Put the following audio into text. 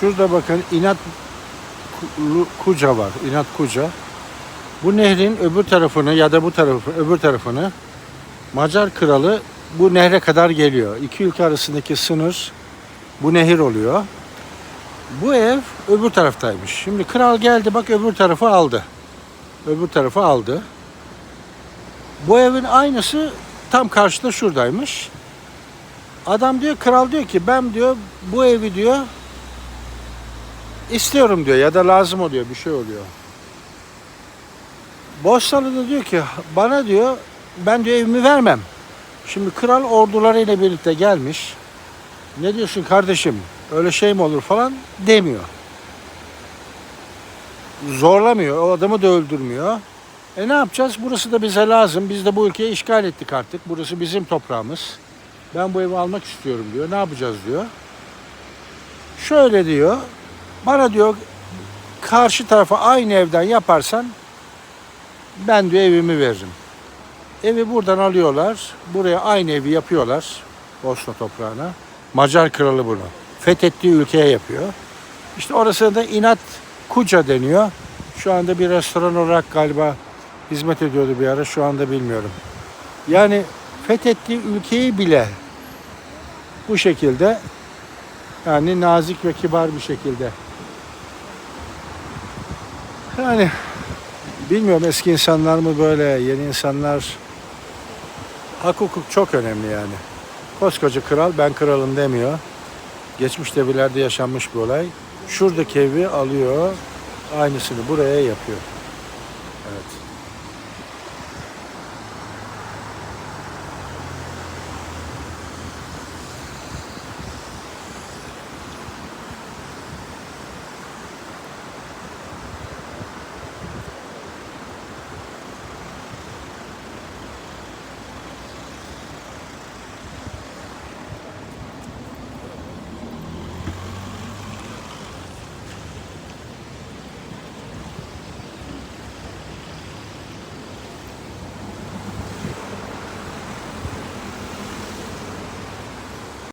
Şurada bakın inat Ku- Kuca var. İnat Kuca. Bu nehrin öbür tarafını ya da bu tarafı öbür tarafını Macar kralı bu nehre kadar geliyor. İki ülke arasındaki sınır bu nehir oluyor. Bu ev öbür taraftaymış. Şimdi kral geldi bak öbür tarafı aldı. Öbür tarafı aldı. Bu evin aynısı tam karşıda şuradaymış. Adam diyor kral diyor ki ben diyor bu evi diyor istiyorum diyor ya da lazım oluyor bir şey oluyor. Bostalı da diyor ki bana diyor ben diyor evimi vermem. Şimdi kral ordularıyla birlikte gelmiş. Ne diyorsun kardeşim öyle şey mi olur falan demiyor. Zorlamıyor o adamı da öldürmüyor. E ne yapacağız? Burası da bize lazım. Biz de bu ülkeyi işgal ettik artık. Burası bizim toprağımız. Ben bu evi almak istiyorum diyor. Ne yapacağız diyor. Şöyle diyor. Bana diyor karşı tarafa aynı evden yaparsan ben diyor evimi veririm. Evi buradan alıyorlar. Buraya aynı evi yapıyorlar. Bosna toprağına. Macar kralı bunu. Fethettiği ülkeye yapıyor. İşte orası da inat Kuca deniyor. Şu anda bir restoran olarak galiba hizmet ediyordu bir ara. Şu anda bilmiyorum. Yani fethettiği ülkeyi bile bu şekilde yani nazik ve kibar bir şekilde yani bilmiyorum eski insanlar mı böyle yeni insanlar hak hukuk çok önemli yani. Koskoca kral ben kralım demiyor. Geçmiş devirlerde yaşanmış bir olay. Şuradaki evi alıyor aynısını buraya yapıyor.